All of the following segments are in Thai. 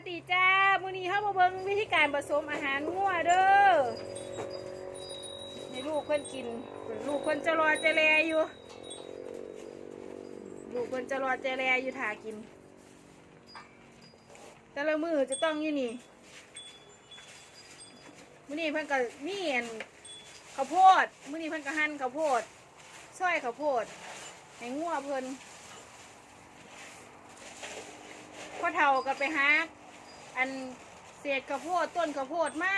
สดีจ้ามื้อนี้เฮามาเบิ่งวิธีการผสมอาหารงัวเด้อให้ลูกเพิ่นกิน ลูกเพิ่นจะรอจะแลอยู่ ลูกเพิ่นจะรอจะแลอยู่ถ่ากิน แต่ละมือจะต้องอยู่นี่มื้อนี้เพิ่นก็มีอันข้าวโพดมื้อนี้เพิ่นก็หั่นข้าวโพดซอยข้าวโพดให้งัวเพิ่นพ่อเฒ่าก็ไปหา อันเศษข้าวโพดต้นข้าวโพดมา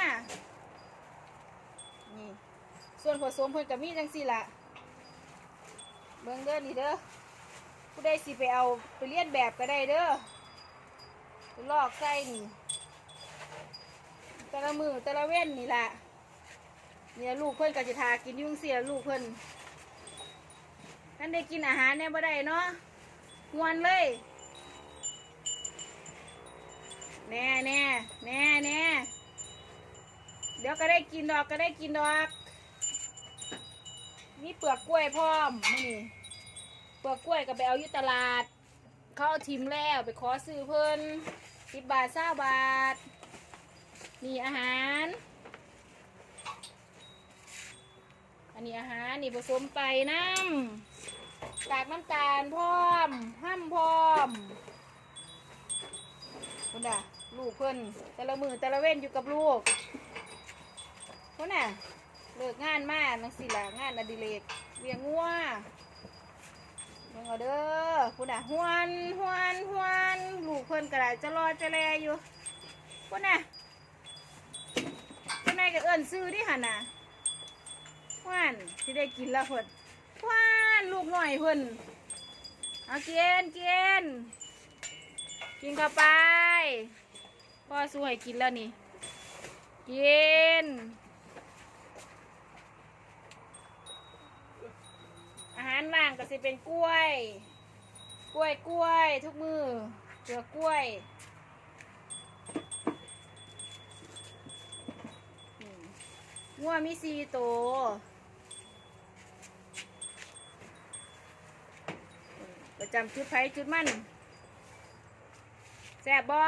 นี่ส่วนผสมเพิ่นก็มีจังสี่ละเบิ่งเด้อนี่เด้อผู้ใดสิไปเอาไปเลียนแบบก็ได้เด้อลอกใส่นี่แต่ละมือแต่ละเว้นนี่ละเนี่ยลูกเพิ่นก็จะทากินยุ่งเสียลูกเพิ่นท่านได้กินอาหารเนี่ยบ่ได้เนาะงวนเลย แน่แน่แน่แน่เดี๋ยวก็ได้กินดอกก็ได้กินดอกมีเปลือกกล้วยพร้อมนี่เปลือกกล้วยก็ไปเอาอยู่ตลาด เขาเอาทิมแล้วไปขอซื้อเพิ่นสิบบาทเศร้าบาท นี่อาหาร อันนี้อาหารนี่ผสมไปน้ำกากน้ำตาลพร้อมห้ำพร้อมคุณน่ะ ลูกเพิ่นแต่ละมือแต่ละเว้นอยู่กับลูกคุณน่ะเลิกงานมานังสิละงานอดิเรกเลี้ยงงัวเลี้ยงเอาเด้อคุณน่ะหวนหวนหวนลูกเพิ่นก็ได้จะรอจะแลอยู่คุณน่ะคุณนายก็เอิ้นซื้อดิหันน่ะหวนสิได้กินล้วเพิ่นหวนลูกหน่อยเพิ่นเอาเกินเกินกินเข้าไป พ่อสู้ให้กินแล้วนี่ กิน อาหารว่างก็สิเป็นกล้วย กล้วยกล้วย ทุกมือเสือกล้วยงัวมีสี่ตัวประจำจุดไฟจุดมันแสบบอ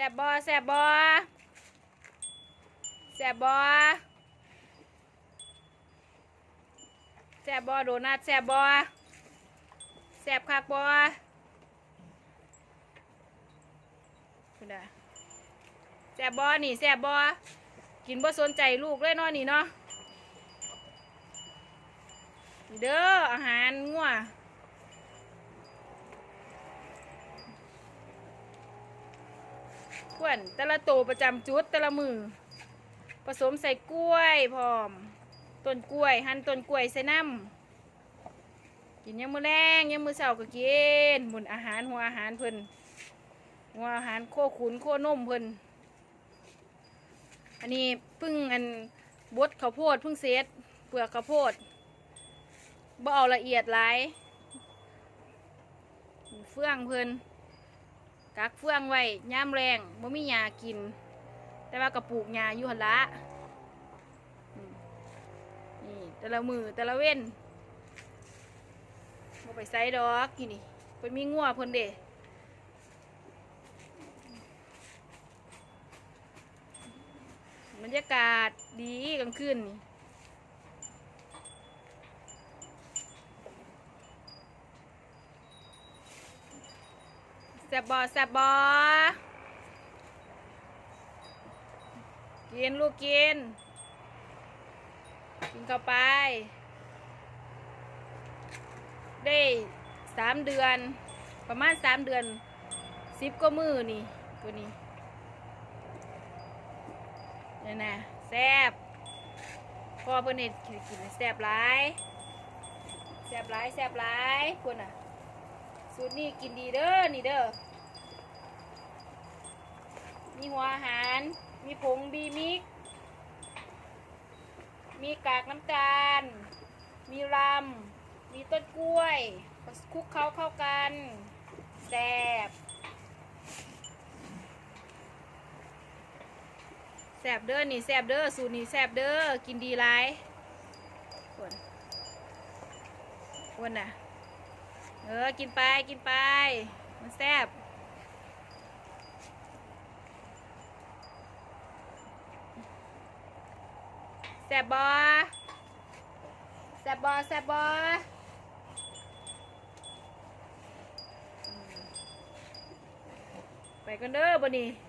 แสบบอแสบบอแสบบอแสบบอโดนัทแสบบอแสบคักบอคุณดาแสบบอนี่แสบบอกินบ่สนใจลูกเลยเนาะนี่เนาะเด้ออาหารงัว ขวนแต่ละตัวประจำจุดแต่ละมือ ผสมใส่กล้วยพร้อมต้นกล้วย หั่นต้นกล้วยใส่น้ำกินยังมือแรงยังมือเสาก็กินบนอาหารหัวอาหารเพิ่นหัวอาหารโคขุนโคนมเพิ่นอันนี้พึ่งอันบดข้าวโพดพึ่งเซตเปลือกข้าวโพดบ่เอาละเอียดหลายเฟื่องเพิ่น กักเฟืองไว้ย่ามแรงบ่มีหญ้ากิน แต่ว่ากระปลูกหญ้าอยู่หันละนี่แต่ละมือแต่ละเว้นบ่ไปใส่ดอกกี่นี่เพิ่นมีงัวเพิ่นเด้บรรยากาศดีกลางคืนนี่ แซบบอแซบบอกินลูกกิน กินเข้าไป ได้สามเดือน ประมาณสามเดือนสิบก็มือนี่ ตัวนี้นี่นะแซบพ่อเพื่อนเห็ดกินกินแซบหลายแซบหลายแซบหลายคนอะ สูตรนี้กินดีเด้อ นี่เด้อ มีหัวอาหาร มีผงบีมิก มีกากน้ำตาล มีรำ มีต้นกล้วย คลุกเข้าเข้ากันแซ่บแซ่บเด้อนี่แซ่บเด้อสูตรนี้แซ่บเด้อกินดีไรวนวนน่ะ เออ กินไป กินไป มันแซ่บแซ่บบอแซ่บบอแซ่บบอไปกันเด้อบนี่